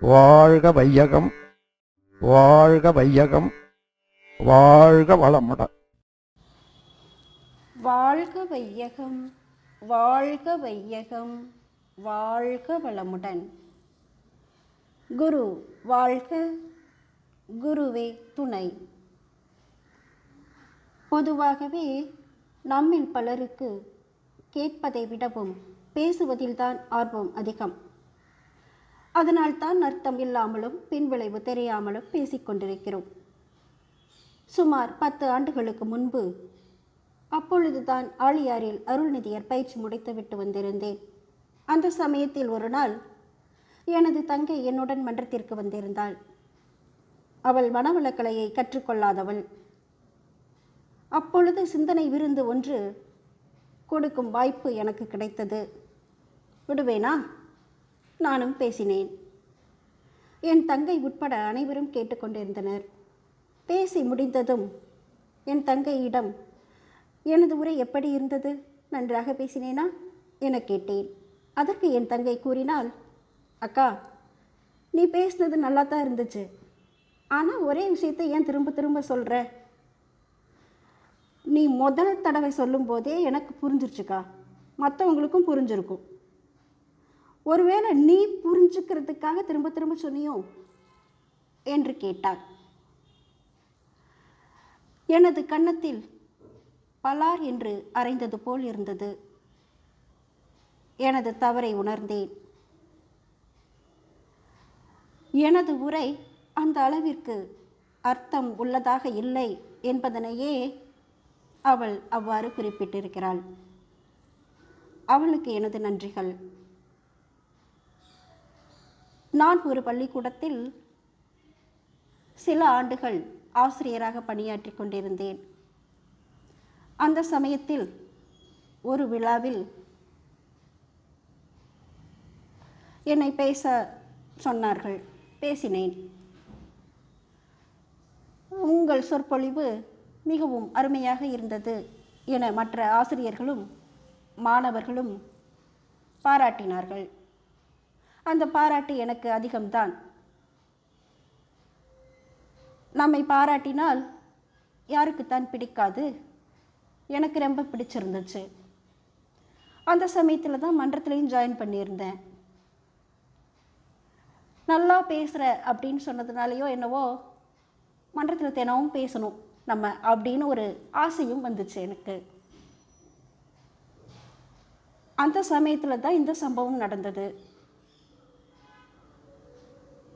வாழ்க வையகம் வாழ்க வையகம் வாழ்க வளமுடன் வாழ்க வையகம் வாழ்க வையகம் வாழ்க வளமுடன். குரு வாழ்க குருவே துணை. பொதுவாகவே நம்மில் பலருக்கு கேட்பதை விடவும் பேசுவதில்தான் ஆர்வம் அதிகம். அதனால்தான் அர்த்தம் இல்லாமலும் பின்விளைவு தெரியாமலும் பேசிக்கொண்டிருக்கிறோம் சுமார் பத்து ஆண்டுகளுக்கு முன்பு அப்பொழுதுதான் ஆழியாரில் அருள்நிதியர் பயிற்சி முடித்துவிட்டு வந்திருந்தேன். அந்த சமயத்தில் ஒரு நாள் எனது தங்கை என்னுடன் மன்றத்திற்கு வந்திருந்தாள். அவள் மனவளக்கலையை கற்றுக்கொள்ளாதவள். அப்பொழுது சிந்தனை விருந்து ஒன்று கொடுக்கும் வாய்ப்பு எனக்கு கிடைத்தது. விடுவேனா? நானும் பேசினேன். என் தங்கை உட்பட அனைவரும் கேட்டுக்கொண்டிருந்தனர் பேசி முடிந்ததும் என் தங்கையிடம் எனது உரை எப்படி இருந்தது? நன்றாக பேசினேனா? என கேட்டேன். அதற்கு என் தங்கை கூறினால் அக்கா நீ பேசினது நல்லா தான் இருந்துச்சு. ஆனால் ஒரே விஷயத்தை ஏன் திரும்ப திரும்ப சொல்கிற நீ முதல் தடவை சொல்லும்போதே எனக்கு புரிஞ்சிருச்சுக்கா. மற்றவங்களுக்கும் புரிஞ்சிருக்கும். ஒருவேளை நீ புரிஞ்சுக்கிறதுக்காக திரும்ப திரும்ப சொன்னியோ என்று கேட்டார் எனது கன்னத்தில் பலார் என்று அரைந்தது போல் இருந்தது. எனது தவறை உணர்ந்தேன். எனது உரை அந்த அளவிற்கு அர்த்தம் உள்ளதாக இல்லை என்பதனையே அவள் அவ்வாறு குறிப்பிட்டிருக்கிறாள். அவளுக்கு எனது நன்றிகள். நான் ஒரு பள்ளிக்கூடத்தில் சில ஆண்டுகள் ஆசிரியராக பணியாற்றி கொண்டிருந்தேன். அந்த சமயத்தில் ஒரு விழாவில் என்னை பேச சொன்னார்கள். பேசினேன். உங்கள் சொற்பொழிவு மிகவும் அருமையாக இருந்தது என மற்ற ஆசிரியர்களும் மாணவர்களும் பாராட்டினார்கள். அந்த பாராட்டு எனக்கு அதிகம்தான். நம்மை பாராட்டினால் யாருக்குத்தான் பிடிக்காது? எனக்கு ரொம்ப பிடிச்சிருந்துச்சு. அந்த சமயத்தில் தான் மன்றத்துலேயும் ஜாயின் பண்ணியிருந்தேன். நல்லா பேசுகிற அப்படின்னு சொன்னதுனாலையோ என்னவோ மன்றத்தில் தினமும் பேசணும் நம்ம அப்படின்னு ஒரு ஆசையும் வந்துச்சு எனக்கு. அந்த சமயத்தில் தான் இந்த சம்பவம் நடந்தது.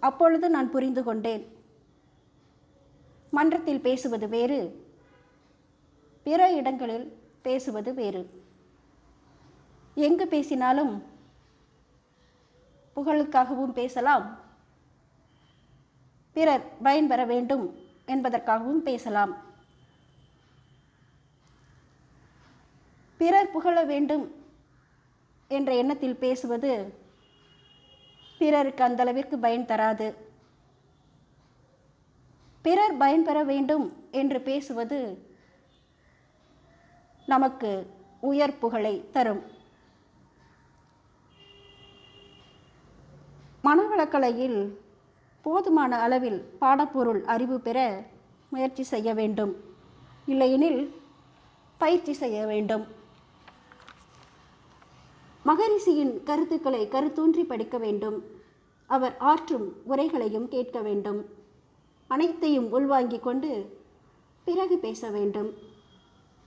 அப்பொழுது நான் புரிந்து கொண்டேன். மன்றத்தில் பேசுவது வேறு பிற இடங்களில் பேசுவது வேறு. எங்கு பேசினாலும் புகழுக்காகவும் பேசலாம் பிறர் பயன்பெற வேண்டும் என்பதற்காகவும் பேசலாம். பிறர் புகழ வேண்டும் என்ற எண்ணத்தில் பேசுவது பிறருக்கு அந்த அளவிற்கு பயன் தராது. பிறர் பயன்பெற வேண்டும் என்று பேசுவது நமக்கு உயர் புகழை தரும். மனவளக்கலையில் போதுமான அளவில் பாடப்பொருள் அறிவு பெற முயற்சி செய்ய வேண்டும். இல்லையெனில் பயிற்சி செய்ய வேண்டும். மகரிஷியின் கருத்துக்களை கருத்தூன்றி படிக்க வேண்டும். அவர் ஆற்றும் உரைகளையும் கேட்க வேண்டும். அனைத்தையும் உள்வாங்கிக் கொண்டு பிறகு பேச வேண்டும்.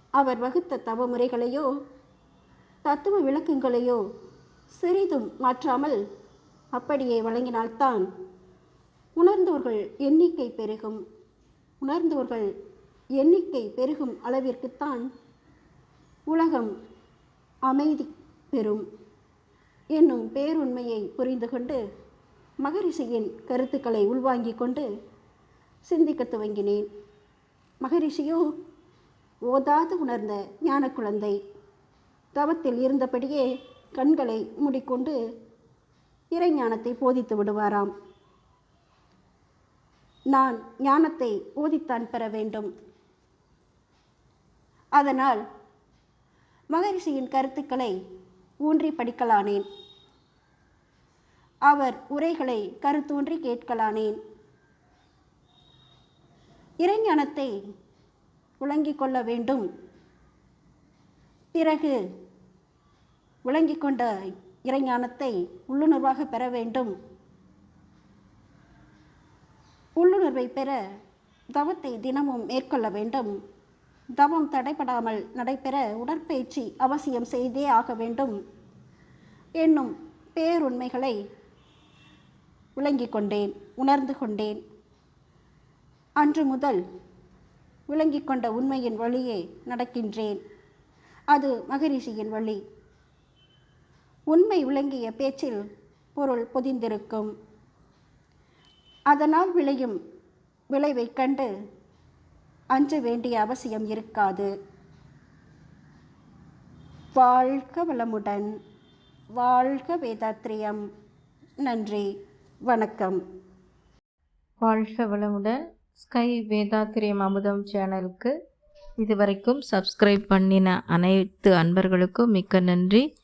அவர் வகுத்த தவ முறைகளையோ தத்துவ விளக்கங்களையோ சிறிதும் மாற்றாமல் அப்படியே வழங்கினால்தான் உணர்ந்தோர்கள் எண்ணிக்கை பெருகும். உணர்ந்தோர்கள் எண்ணிக்கை பெருகும் அளவிற்குத்தான் உலகம் அமைதி பெறும் என்னும் பேருண்மையை புரிந்து கொண்டு மகரிஷியின் கருத்துக்களை உள்வாங்கிக் கொண்டு சிந்திக்க துவங்கினேன். மகரிஷியோ ஓதாது உணர்ந்த ஞான குழந்தை தவத்தில் இருந்தபடியே கண்களை மூடிக்கொண்டு இறைஞானத்தை போதித்து விடுவாராம். நான் ஞானத்தை ஓதித்தான் பெற வேண்டும். அதனால் மகரிஷியின் கருத்துக்களை ஊன்றி படிக்கலானேன். அவர் உரைகளை கருத்தூன்றி கேட்கலானேன். இறைஞானத்தை விளங்கிக் கொள்ள வேண்டும். பிறகு விளங்கிக் கொண்ட இறைஞானத்தை உள்ளுணர்வாக பெற வேண்டும். உள்ளுணர்வை பெற தவத்தை தினமும் மேற்கொள்ள வேண்டும். தவம் தடைபடாமல் நடைபெற உடற்பயிற்சி அவசியம் செய்தே ஆக வேண்டும். என்னும் பேருண்மைகளை விளங்கிக் கொண்டேன் உணர்ந்து கொண்டேன். அன்று முதல் விளங்கிக் கொண்ட உண்மையின் வழியே நடக்கின்றேன். அது மகரிஷியின் வழி. உண்மை விளங்கிய பேச்சில் பொருள் பொதிந்திருக்கும். அதனால் விளையும் விளைவைக் கண்டு அஞ்ச வேண்டிய அவசியம் இருக்காது. வாழ்க வளமுடன். வாழ்க வேதாத்ரியம் நன்றி. வணக்கம். வாழ்க வளமுடன். ஸ்கை வேதாத்திரியம் அமுதம் சேனலுக்கு இதுவரைக்கும் சப்ஸ்கிரைப் பண்ணின அனைத்து அன்பர்களுக்கும் மிக்க நன்றி.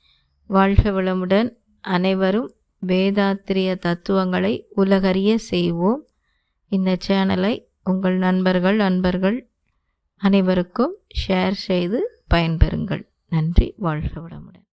வாழ்க வளமுடன். அனைவரும் வேதாத்திரிய தத்துவங்களை உலகறிய செய்வோம். இந்த சேனலை உங்கள் நண்பர்கள் அன்பர்கள் அனைவருக்கும் ஷேர் செய்து பயன்பெறுங்கள். நன்றி. வாழ்க வளமுடன்.